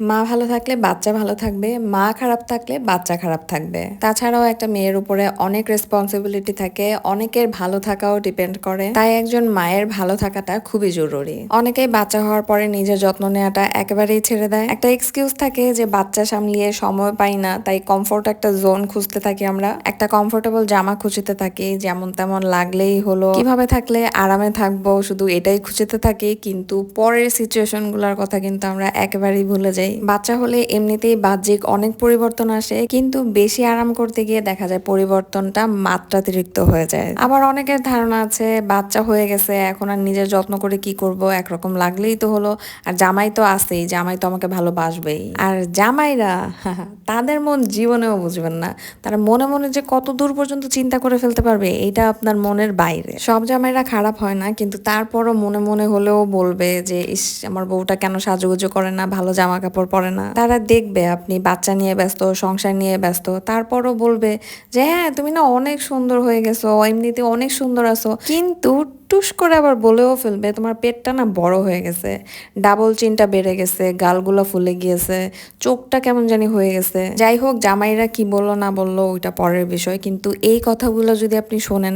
মা ভালো থাকলে বাচ্চা ভালো থাকবে, মা খারাপ থাকলে বাচ্চা খারাপ থাকবে। তাছাড়াও একটা মেয়ের উপরে অনেক রেসপন্সিবিলিটি থাকে, অনেকের ভালো থাকাও ডিপেন্ড করে। তাই একজন মায়ের ভালো থাকাটা খুবই জরুরি। অনেকেই বাচ্চা হওয়ার পরে নিজের যত্ন নেওয়াটা একেবারেই ছেড়ে দেয়। একটা এক্সকিউজ থাকে যে বাচ্চা সামলিয়ে সময় পাই না, তাই কমফোর্ট একটা জোন খুঁজতে থাকি আমরা। একটা কমফোর্টেবল জামা খুঁজতে থাকি, যেমন তেমন লাগলেই হলো। কীভাবে থাকলে আরামে থাকব, শুধু এটাই খুঁজতে থাকি, কিন্তু পরের সিচুয়েশনগুলার কথা কিন্তু আমরা একেবারেই ভুলে যাই। বাচ্চা হলে এমনিতেই বাহ্যিক অনেক পরিবর্তন আসে, কিন্তু বেশি আরাম করতে গিয়ে দেখা যায় পরিবর্তনটা মাত্রাতিরিক্ত হয়ে যায়। আবার অনেকের ধারণা আছে, বাচ্চা হয়ে গেছে, এখন আর নিজের যত্ন করে কি করব, একরকম লাগলেই তো হলো। আর জামাই তো আছেই, জামাই তো আমাকে ভালোবাসবেই। আর জামাইরা, তাদের মন জীবনেও বুঝবেন না। তারা মনে মনে যে কত দূর পর্যন্ত চিন্তা করে ফেলতে পারবে, এটা আপনার মনের বাইরে। সব জামাইরা খারাপ হয় না, কিন্তু তারপরও মনে মনে হলেও বলবে যে, ইস, আমার বউটা কেন সাজুগুজু করে না? ভালো জামা কাপড় পরে না। তারা দেখবে আপনি বাচ্চা নিয়ে ব্যস্ত, সংসার নিয়ে ব্যস্ত। তারপরও বলবে যে হ্যাঁ তুমি না অনেক সুন্দর হয়ে গেছো, এমনিতে অনেক সুন্দর আছো। কিন্তু টুস করে আবার বলেও ফেলবে, তোমার পেটটা না বড় হয়ে গেছে। ডাবল চিনটা বেড়ে গেছে, গালগুলো ফুলে গিয়েছে, চোখটা কেমন জানি হয়ে গেছে। যাই হোক, জামাইরা কি বলল না বলল ওইটা পরের বিষয়, কিন্তু এই কথাগুলো যদি আপনি শোনেন,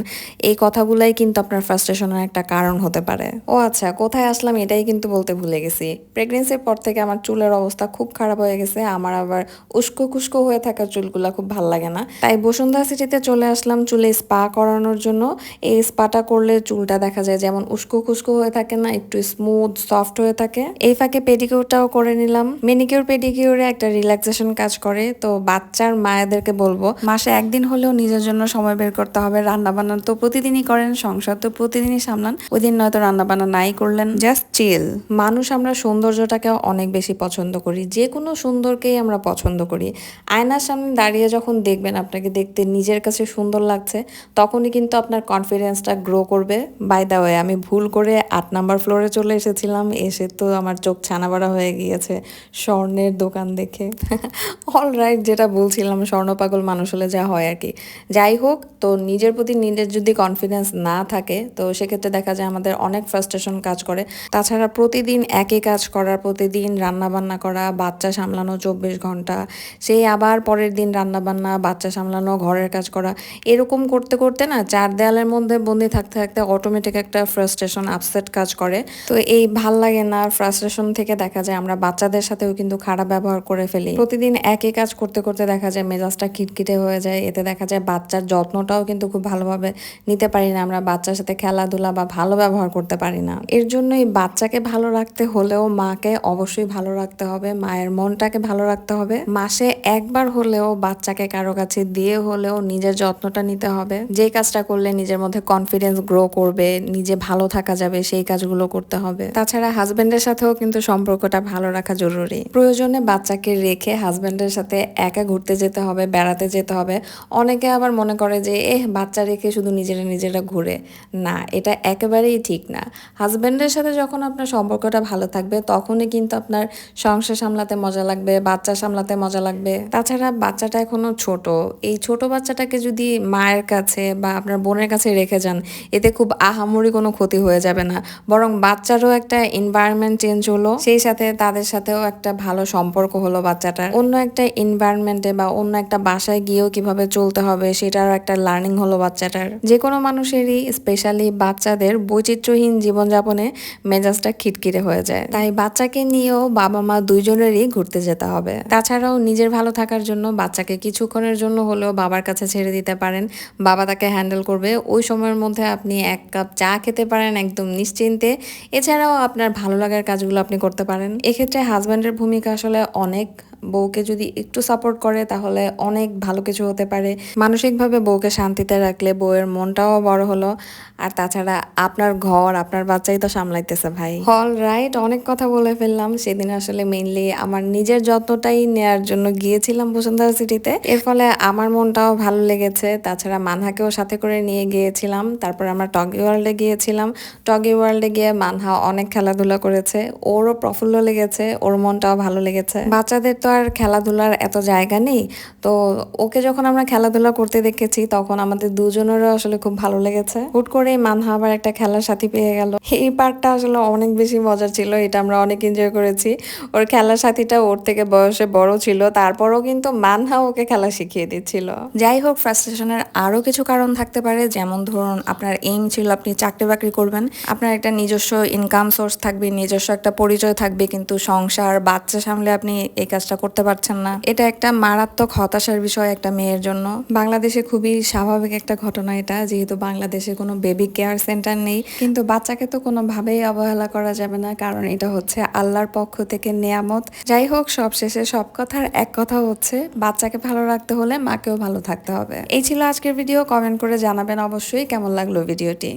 এই কথাগুলাই কিন্তু আপনার ফ্রাস্ট্রেশনের একটা কারণ হতে পারে। ও আচ্ছা কোথায় আসলাম এটাই কিন্তু বলতে ভুলে গেছি। প্রেগনেন্সির পর থেকে আমার চুলের অবস্থা খুব খারাপ হয়ে গেছে, আমার আবার উস্কো খুস্কো হয়ে থাকা চুলগুলা খুব ভালো লাগে না। তাই বসুন্ধরা সিটিতে চলে আসলাম চুলে স্পা করানোর জন্য। এই স্পাটা করলে চুলটা দেখা যায় যেমন উস্কো খুস্কো হয়ে থাকে না, একটু স্মুথ সফট হয়ে থাকে। এই ফাঁকে পেডিকিউরটাও করে নিলাম। মেনিকিউর পেডিকিউরে একটা রিল্যাক্সেশন কাজ করে। তো বাচ্চার মায়েদেরকে বলব, মাসে একদিন হলেও নিজের জন্য সময় বের করতে হবে। রান্না বান্না তো প্রতিদিনই করেন, সংসার তো প্রতিদিনই সামলান। ওই দিন নয়তো রান্না বান্না নাই করলেন। জাস্ট চিল মানুষ আমরা সৌন্দর্যটাকে অনেক বেশি পছন্দ করি। যে কোনো সুন্দরকেই আমরা পছন্দ করি। আয়নার সামনে দাঁড়িয়ে যখন দেখবেন আপনাকে দেখতে নিজের কাছে সুন্দর লাগছে, তখনই কিন্তু আপনার কনফিডেন্সটা গ্রো করবে বাই দ্য ওয়ে আমি ভুল করে আট নাম্বার ফ্লোরে চলে এসেছিলাম, এসে তো আমার চোখ ছানাবাড়া হয়ে গিয়েছে স্বর্ণের দোকান দেখে। অল রাইট যেটা বলছিলাম, স্বর্ণ পাগল মানুষ হলে যা হয় আর কি। যাই হোক, তো নিজের প্রতি নিজের যদি কনফিডেন্স না থাকে, তো সেক্ষেত্রে দেখা যায় আমাদের অনেক ফ্রাস্ট্রেশন কাজ করে। তাছাড়া প্রতিদিন একই কাজ করা প্রতিদিন রান্না বান্না করা, বাচ্চা সামলানো চব্বিশ ঘণ্টা, সেই আবার পরের দিন রান্না বান্না বাচ্চা সামলানো, ঘরের কাজ করা, এরকম করতে করতে না চার দেয়ালের মধ্যে বন্দি থাকতে থাকতে অটোমেটিক একটা ফ্রাস্ট্রেশন আপসেট কাজ করে। তো এই ভালো লাগে না ফ্রাস্ট্রেশন থেকে দেখা যায় আমরা বাচ্চাদের সাথেও কিন্তু খারাপ ব্যবহার করে ফেলি। প্রতিদিন একই কাজ করতে করতে দেখা যায় মেজাজটা খিটখিটে হয়ে যায়। এতে দেখা যায় বাচ্চার যত্নটাও কিন্তু খুব ভালোভাবে নিতে পারি না আমরা, বাচ্চার সাথে খেলাধুলা বা ভালো ব্যবহার করতে পারি না। এর জন্যই বাচ্চাকে ভালো রাখতে হলেও মাকে অবশ্যই ভালো রাখতে হবে, মায়ের মনটাকে ভালো রাখতে হবে। মাসে একবার হলেও বাচ্চাকে কারও কাছে দিয়ে হলেও নিজের যত্নটা নিতে হবে। যে কাজটা করলে নিজের মধ্যে কনফিডেন্স গ্রো করবে নিজে ভালো থাকা যাবে, সেই কাজগুলো করতে হবে। তাছাড়া হাজবেন্ডের সাথেও কিন্তু সম্পর্কটা ভালো রাখা জরুরি। প্রয়োজনে বাচ্চাকে রেখে হাজবেন্ডের সাথে একা ঘুরতে যেতে হবে, বেড়াতে যেতে হবে। অনেকে আবার মনে করে যে এ বাচ্চা রেখে শুধু নিজেরা নিজেরা ঘুরে। না, এটা একেবারেই ঠিক না। হাজবেন্ডের সাথে যখন আপনার সম্পর্কটা ভালো থাকবে, তখনই কিন্তু আপনার সংসার সামলাতে মজা লাগবে, বাচ্চা সামলাতে মজা লাগবে। তাছাড়া বাচ্চাটা এখনও ছোট। এই ছোট বাচ্চাটাকে যদি মায়ের কাছে বা আপনার বোনের কাছে রেখে যান, এতে খুব আহামরি কোনো ক্ষতি হয়ে যাবে না। বরং বাচ্চারও একটা এনভায়রনমেন্ট চেঞ্জ হলো, সেই সাথে তাদের সাথেও একটা ভালো সম্পর্ক হলো বাচ্চাটার। অন্য একটা এনভায়রনমেন্টে বা অন্য একটা বাসায় গিয়েও কীভাবে চলতে হবে, সেটারও একটা লার্নিং হলো বাচ্চাটার। যে কোনো মানুষেরই স্পেশালি বাচ্চাদের বৈচিত্র্যহীন জীবনযাপনে মেজাজটা খিটখিটে হয়ে যায়। তাই বাচ্চাকে নিয়েও বাবা মা দুইজনেরই ঘুরতে যেতে হবে। তাছাড়াও নিজের ভালো থাকার জন্য বাচ্চাকে কিছুক্ষণের জন্য হলেও বাবার কাছে ছেড়ে দিতে পারেন। বাবা তাকে হ্যান্ডেল করবে। ওই সময়ের মধ্যে আপনি এক কাপ চা খেতে পারেন একদম নিশ্চিন্তে। এছাড়াও আপনার ভালো লাগার কাজগুলো আপনি করতে পারেন। এক্ষেত্রে হাজব্যান্ডের ভূমিকা আসলে অনেক বউকে যদি একটু সাপোর্ট করে, তাহলে অনেক ভালো কিছু হতে পারে। মানসিকভাবে বউকে শান্তিতে রাখলে বউয়ের মনটাও বড় হলো। আর তাছাড়া আপনার ঘর, আপনার বাচ্চাই তো সামলাইতেছে ভাই। অল রাইট অনেক কথা বলে ফেললাম। সেদিন আসলে মেইনলি আমার নিজের যত্নটাই নেয়ার জন্য গিয়েছিলাম বসুন্ধরা সিটিতে এর ফলে আমার মনটাও ভালো লেগেছে। তাছাড়া মানহাকেও সাথে করে নিয়ে গিয়েছিলাম। তারপর আমরা টগি ওয়ার্ল্ডে গিয়েছিলাম। টগি ওয়ার্ল্ডে গিয়ে মানহা অনেক খেলাধুলা করেছে। ওরও প্রফুল্ল লেগেছে। ওর মনটাও ভালো লেগেছে। বাচ্চাদের তো আর খেলাধুলার এত জায়গা নেই। তো ওকে যখন আমরা খেলাধুলা করতে দেখেছি, তখন আমাদের দুজনেরও আসলে খুব ভালো লেগেছে। হুট করেই মানহা আবার একটা খেলার সাথী পেয়ে গেল। এই পার্টটা আসলে অনেক বেশি মজার ছিল, এটা আমরা অনেক এনজয় করেছি। ওর খেলার সাথীটা ওর থেকে বয়সে বড় ছিল, তারপরও কিন্তু মানহা ওকে খেলা শিখিয়ে দিচ্ছিল। যাই হোক ফ্রাস্ট্রেশনের আরও কিছু কারণ থাকতে পারে, যেমন ধরুন আপনার এইম ছিল আপনি চাকরি বাকরি করবেন, আপনার একটা নিজস্ব ইনকাম সোর্স থাকবে, নিজস্ব একটা পরিচয় থাকবে, কিন্তু সংসার, বাচ্চা সামলে আপনি এই কাজটা করতে পারছেন না। এটা একটা মারাত্মক হতাশার বিষয় একটা মেয়ের জন্য। বাংলাদেশে খুবই স্বাভাবিক একটা ঘটনা এটা, যেহেতু বাংলাদেশে কোনো বেবি কেয়ার সেন্টার নেই। কিন্তু বাচ্চাকে তো কোনোভাবেই অবহেলা করা যাবে না, কারণ এটা হচ্ছে আল্লাহর পক্ষ থেকে নেয়ামত। যাই হোক সব শেষে সব কথার এক কথা হচ্ছে, বাচ্চাকে ভালো রাখতে হলে মাকেও ভালো থাকতে হবে। এই ছিল আজকের ভিডিও কমেন্ট করে জানাবেন অবশ্যই। কেমন লাগল ভিডিওটি